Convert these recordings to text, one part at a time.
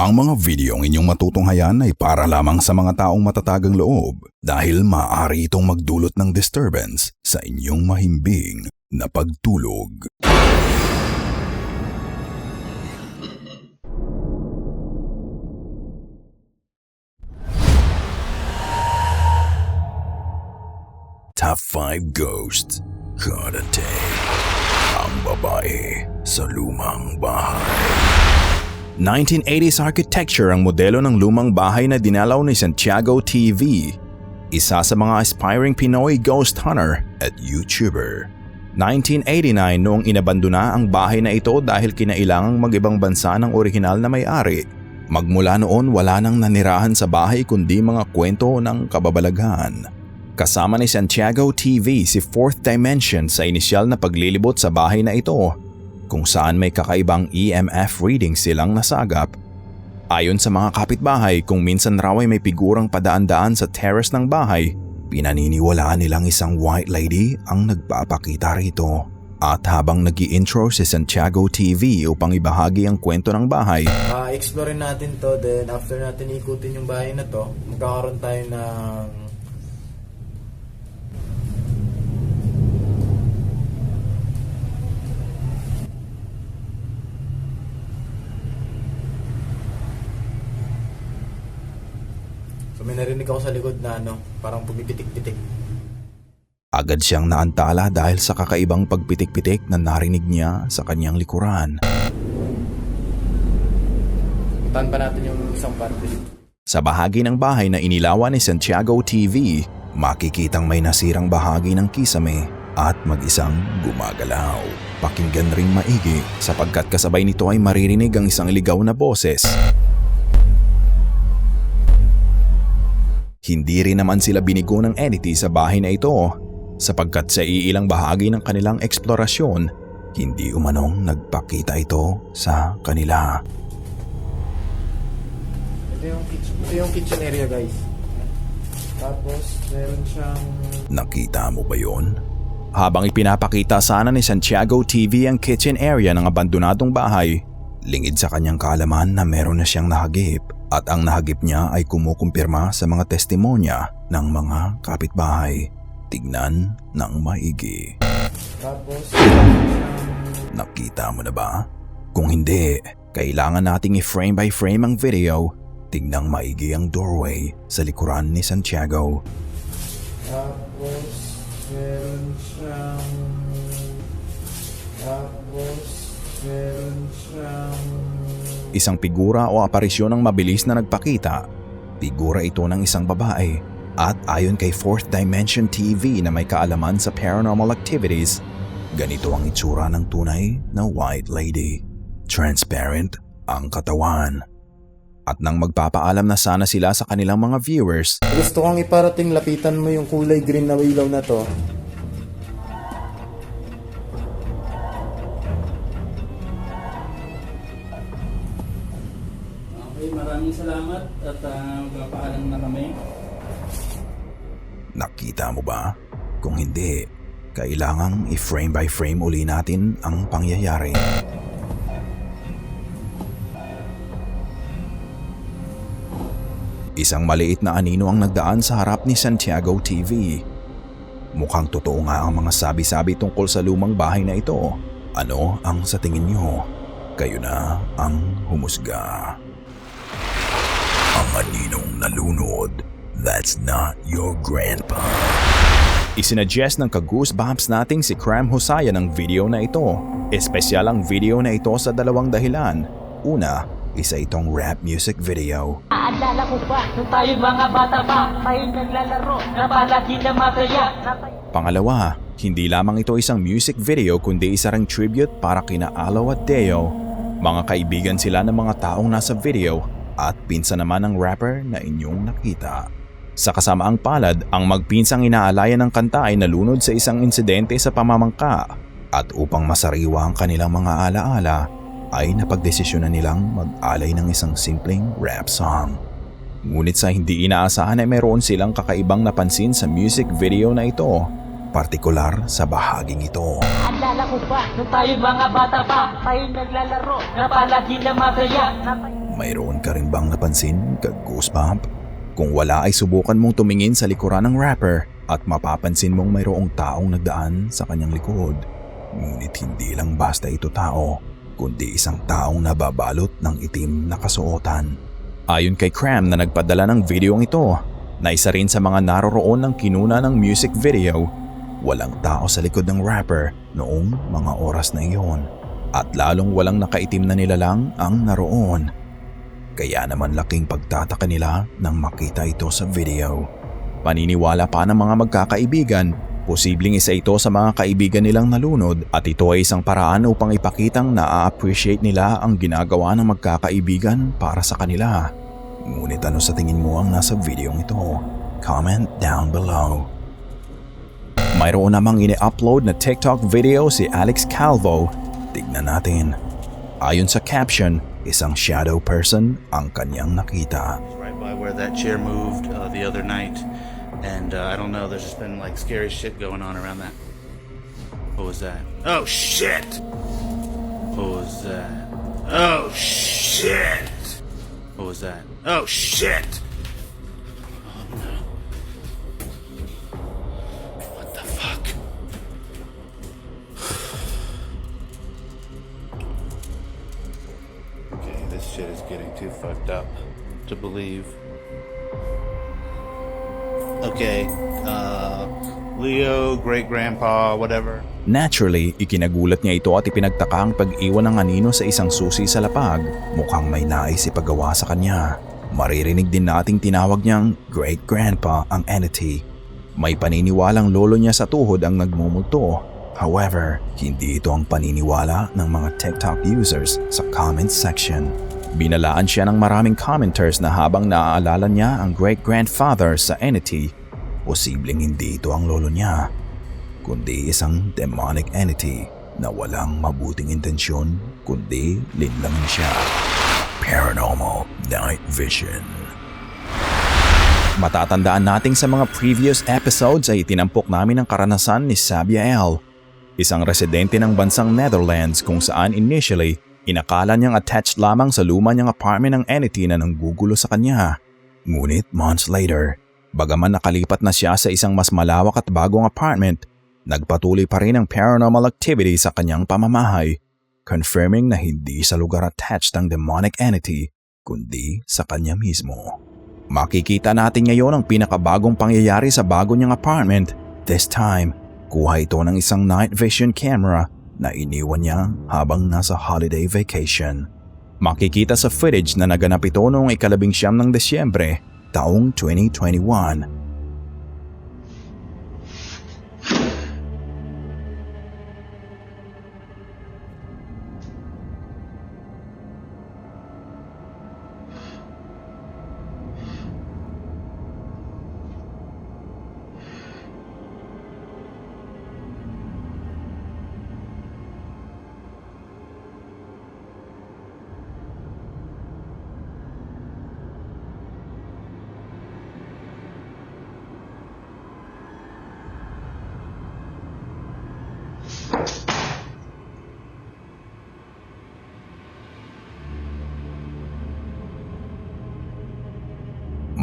Ang mga videong inyong matutunghayan ay para lamang sa mga taong matatagang loob dahil maaari itong magdulot ng disturbance sa inyong mahimbing na pagtulog. Top 5 Ghosts. Kada Day Ang babae sa lumang bahay 1980s architecture ang modelo ng lumang bahay na dinalaw ni Santiago TV, isa sa mga aspiring Pinoy ghost hunter at YouTuber. 1989 noong inabandona ang bahay na ito dahil kinailangang mag-ibang bansa ng orihinal na may-ari. Magmula noon wala nang nanirahan sa bahay kundi mga kwento ng kababalaghan. Kasama ni Santiago TV si Fourth Dimension sa inisyal na paglilibot sa bahay na ito kung saan may kakaibang EMF reading silang nasagap. Ayon sa mga kapitbahay kung minsan raw ay may pigurang padaan-daan sa terrace ng bahay, pinaniniwalaan nilang isang white lady ang nagpapakita rito. At habang nag intro si Santiago TV upang ibahagi ang kwento ng bahay, Ah, explore natin to then after natin ikutin yung bahay na to, magkakaroon tayo ng narinig ako sa likod na ano, parang pumipitik-pitik. agad siyang naantala dahil sa kakaibang pagpitik-pitik na narinig niya sa kanyang likuran. Puntahan pa natin yung isang parte. Sa bahagi ng bahay na inilawan ni Santiago TV, makikitang may nasirang bahagi ng kisame at mag-isang gumagalaw. Pakinggan ring maigi sapagkat kasabay nito ay maririnig ang isang ligaw na boses. Hindi rin naman sila binigo ng entity sa bahay na ito sapagkat sa iilang bahagi ng kanilang eksplorasyon, hindi umanong nagpakita ito sa kanila. Ito yung kitchen, ito yung kitchen area guys. Tapos meron siyang Nakita mo ba yon? Habang ipinapakita sana ni Santiago TV ang kitchen area ng abandonadong bahay, lingid sa kanyang kaalaman na meron na siyang nahagip at ang nahagip niya ay kumukumpirma sa mga testimonya ng mga kapitbahay. Tignan ng maigi. tapos Nakita mo na ba? Kung hindi, kailangan nating i-frame by frame ang video. Tignang maigi ang doorway sa likuran ni Santiago. Tapos, meron siyang... Tapos. Isang figura o aparisyon ang mabilis na nagpakita. Figura ito ng isang babae. At ayon kay Fourth Dimension TV na may kaalaman sa paranormal activities, ganito ang itsura ng tunay na white lady. Transparent ang katawan. At nang magpapaalam na sana sila sa kanilang mga viewers, Gusto kong iparating, lapitan mo yung kulay green na ilaw na to. Nakita mo ba? Kung hindi, kailangang i-frame by frame uli natin ang pangyayari. Isang maliit na anino ang nagdaan sa harap ni Santiago TV. Mukhang totoo nga ang mga sabi-sabi tungkol sa lumang bahay na ito. Ano ang sa tingin nyo? Kayo na ang humusga. Ang aninong nalunod, that's not your grandpa. Isinuggest ng ka-goosebumps nating si Cram Hosaya ng video na ito. Espesyal ang video na ito sa dalawang dahilan. Una, isa itong rap music video. Naalala ko pa, nung tayo mga bata pa, tayo naglalaro, na palagi na masaya. Pangalawa, hindi lamang ito isang music video kundi isa ring tribute para kina Alo at Deo. Mga kaibigan sila ng mga taong nasa video at pinsan naman ng rapper na inyong nakita. Sa kasamaang palad, ang magpinsang inaalayan ng kanta ay nalunod sa isang insidente sa pamamangka at upang masariwa ang kanilang mga alaala ay napagdesisyonan nilang mag-alay ng isang simpleng rap song. Ngunit sa hindi inaasahan ay mayroon silang kakaibang napansin sa music video na ito, partikular sa bahaging ito. Naalala ko pa, nung tayo mga bata pa, tayo naglalaro, na palagi na masaya. Mayroon ka rin bang napansin, ka-goosebump? Kung wala ay subukan mong tumingin sa likuran ng rapper at mapapansin mong mayroong taong nagdaan sa kanyang likod. Ngunit hindi lang basta ito tao, kundi isang taong nababalot ng itim na kasuotan. Ayon kay Cram na nagpadala ng videong ito, na isa rin sa mga naroroon ng kinuna ng music video, walang tao sa likod ng rapper noong mga oras na iyon. At lalong walang nakaitim na nilalang ang naroon. Kaya naman laking pagtataka nila nang makita ito sa video. Paniniwala pa ng mga magkakaibigan, posibleng isa ito sa mga kaibigan nilang nalunod at ito ay isang paraan upang ipakitang na-appreciate nila ang ginagawa ng magkakaibigan para sa kanila. Ngunit ano sa tingin mo ang nasa videong ito? Comment down below. Mayroon namang ini-upload na TikTok video si Alex Calvo. Tignan natin. Ayon sa caption, isang shadow person ang kanyang nakita. right by where that chair moved uh, the other night. And uh, I don't know, there's just been like scary shit going on around that. What was that? Oh shit! What was that? Oh shit! What was that? Oh shit! Too fucked up to believe. Okay, uh, Leo, great grandpa, whatever. Naturally, ikinagulat niya ito at ipinagtaka ang pag-iwan ng anino sa isang susi sa lapag. Mukhang may nais ipagawa sa kanya. Maririnig din nating tinawag niyang Great Grandpa ang entity. May paniniwalang lolo niya sa tuhod ang nagmumulto. However, hindi ito ang paniniwala ng mga TikTok users sa comment section. Binalaan siya ng maraming commenters na habang naaalala niya ang great-grandfather sa entity, posibleng hindi ito ang lolo niya kundi isang demonic entity na walang mabuting intensyon kundi linlangan siya. Paranormal Night Vision Matatandaan nating sa mga previous episodes ay itinampok namin ang karanasan ni Sabia L. Isang residente ng bansang Netherlands kung saan initially inakala niyang attached lamang sa luma niyang apartment ng entity na nanggugulo sa kanya. Ngunit months later, bagaman nakalipat na siya sa isang mas malawak at bagong apartment, nagpatuloy pa rin ang paranormal activity sa kanyang pamamahay, confirming na hindi sa lugar attached ang demonic entity, kundi sa kanya mismo. Makikita natin ngayon ang pinakabagong pangyayari sa bago niyang apartment. This time, kuha ito ng isang night vision camera na iniwan niya habang nasa holiday vacation. Makikita sa footage na naganap ito noong ikalabing siyam ng Desyembre, taong 2021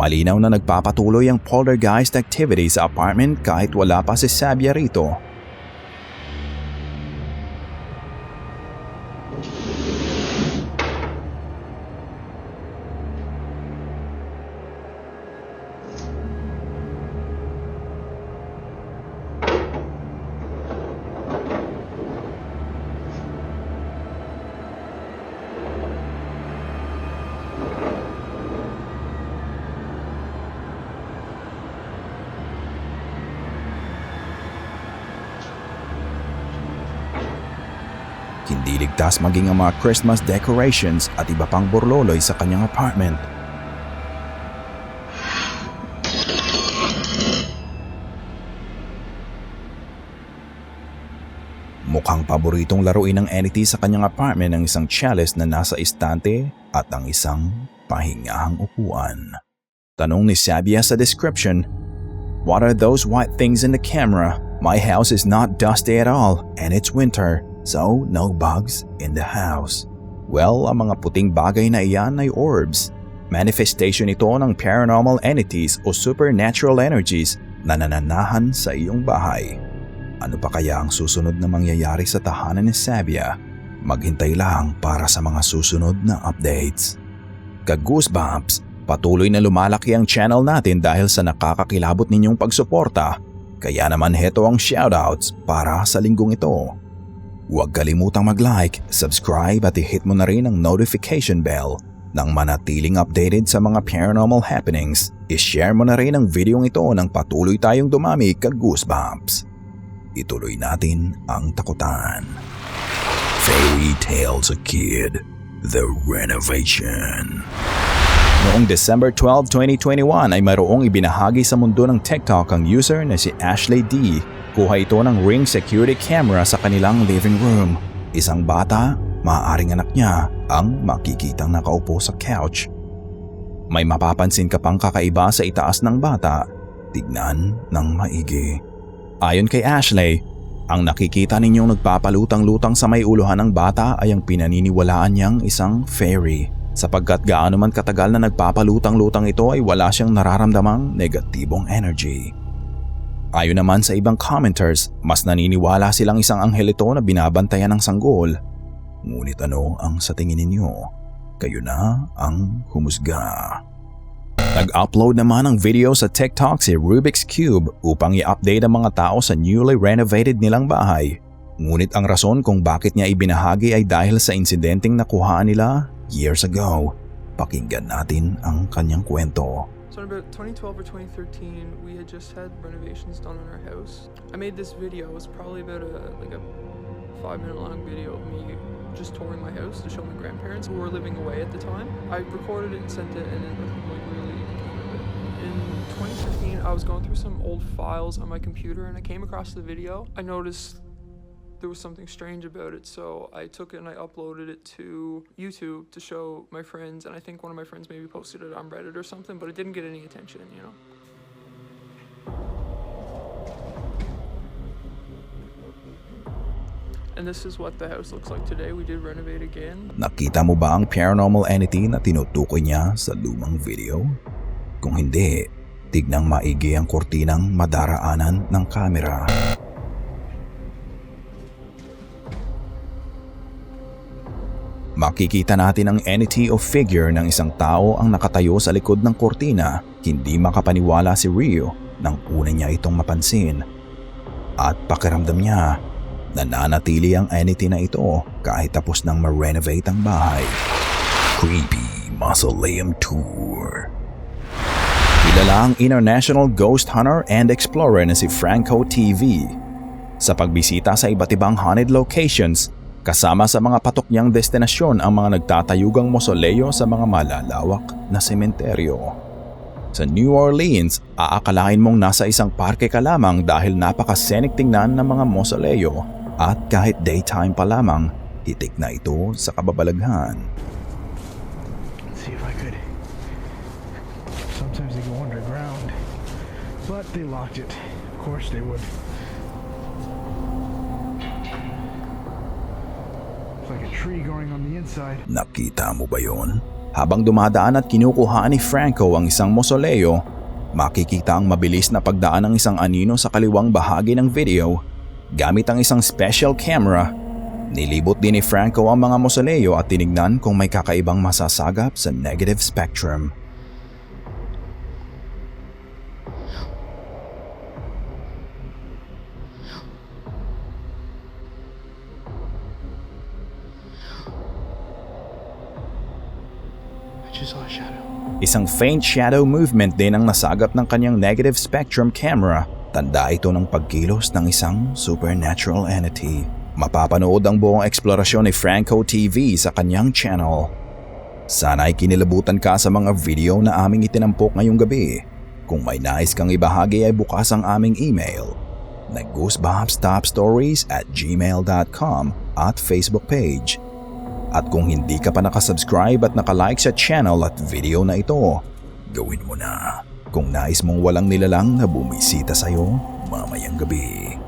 Malinaw na nagpapatuloy ang poltergeist activity sa apartment kahit wala pa si Sabia rito. Hindi ligtas maging ang mga Christmas decorations at iba pang burloloy sa kanyang apartment. Mukhang paboritong laruin ng entity sa kanyang apartment ang isang chalice na nasa istante at ang isang pahingahang upuan. Tanong ni Sabia sa description, What are those white things in the camera? My house is not dusty at all and it's winter, so no bugs in the house. Well, ang mga puting bagay na iyan ay orbs. Manifestation ito ng paranormal entities o supernatural energies na nananahan sa iyong bahay. Ano pa kaya ang susunod na mangyayari sa tahanan ni Sabia? Maghintay lang para sa mga susunod na updates. Ka-Goosebumps, patuloy na lumalaki ang channel natin dahil sa nakakakilabot ninyong pagsuporta. Kaya naman heto ang shoutouts para sa linggong ito. Huwag kalimutang mag-like, subscribe at i-hit mo na rin ang notification bell nang manatiling updated sa mga paranormal happenings. I-share mo na rin ang videong ito nang patuloy tayong dumami ka-Goosebumps. Ituloy natin ang takutan. Fairy Tales a Kid, The Renovation. Noong December 12, 2021 ay mayroong ibinahagi sa mundo ng TikTok ang user na si Ashley D. Kuha ito ng Ring security camera sa kanilang living room. Isang bata, maaaring anak niya, ang makikitang nakaupo sa couch. May mapapansin ka pang kakaiba sa itaas ng bata. Tignan ng maigi. Ayon kay Ashley, ang nakikita ninyong nagpapalutang-lutang sa may uluhan ng bata ay ang pinaniniwalaan niyang isang fairy. Sapagkat gaano man katagal na nagpapalutang-lutang ito ay wala siyang nararamdamang negatibong energy. Ayon naman sa ibang commenters, mas naniniwala silang isang anghel ito na binabantayan ng sanggol. Ngunit ano ang sa tingin ninyo? Kayo na ang humusga. Nag-upload naman ng video sa TikTok si Rubik's Cube upang i-update ang mga tao sa newly renovated nilang bahay. Ngunit ang rason kung bakit niya ibinahagi ay dahil sa insidenteng nakuhaan nila years ago. Pakinggan natin ang kanyang kwento. So in about 2012 or 2013, we had just had renovations done on our house. I made this video. It was probably about a like a five minute long video of me just touring my house to show my grandparents who were living away at the time. I recorded it and sent it, and then like really it. In 2015, I was going through some old files on my computer, and I came across the video. I noticed there was something strange about it, so I took it and I uploaded it to YouTube to show my friends, and I think one of my friends maybe posted it on Reddit or something, but it didn't get any attention, you know. And this is what the house looks like today. We did renovate again. Nakita mo ba ang paranormal entity na tinutukoy niya sa lumang video? Kung hindi, tignang maigi ang kurtinang madaraanan ng kamera. Makikita natin ang entity o figure ng isang tao ang nakatayo sa likod ng kurtina. Hindi makapaniwala si Rio nang una niya itong mapansin. At pakiramdam niya, nananatili ang entity na ito kahit tapos nang ma-renovate ang bahay. Creepy Mausoleum Tour Kilala ang international ghost hunter and explorer na si Franco TV. Sa pagbisita sa iba't ibang haunted locations, kasama sa mga patok niyang destinasyon ang mga nagtatayugang mosoleo sa mga malalawak na sementeryo. Sa New Orleans, aakalain mong nasa isang parke ka lamang dahil napaka-scenic tingnan ng mga mosoleo at kahit daytime pa lamang, itik na ito sa kababalaghan. see if I could. Sometimes they go underground, but they locked it. Of course they would. It's like a tree growing on the inside. Nakita mo ba yon? Habang dumadaan at kinukuhaan ni Franco ang isang mosoleo, makikita ang mabilis na pagdaan ng isang anino sa kaliwang bahagi ng video gamit ang isang special camera. Nilibot din ni Franco ang mga mosoleo at tinignan kung may kakaibang masasagap sa negative spectrum. Saw a shadow. Isang faint shadow movement din ang nasagap ng kanyang negative spectrum camera. Tanda ito ng pagkilos ng isang supernatural entity. Mapapanood ang buong eksplorasyon ni Franco TV sa kanyang channel. Sana ay kinilabutan ka sa mga video na aming itinampok ngayong gabi. Kung may nais kang ibahagi ay bukas ang aming email na goosebumps at gmail.com at Facebook page. At kung hindi ka pa nakasubscribe at nakalike sa channel at video na ito, gawin mo na. Kung nais mong walang nilalang na bumisita sa'yo mamayang gabi.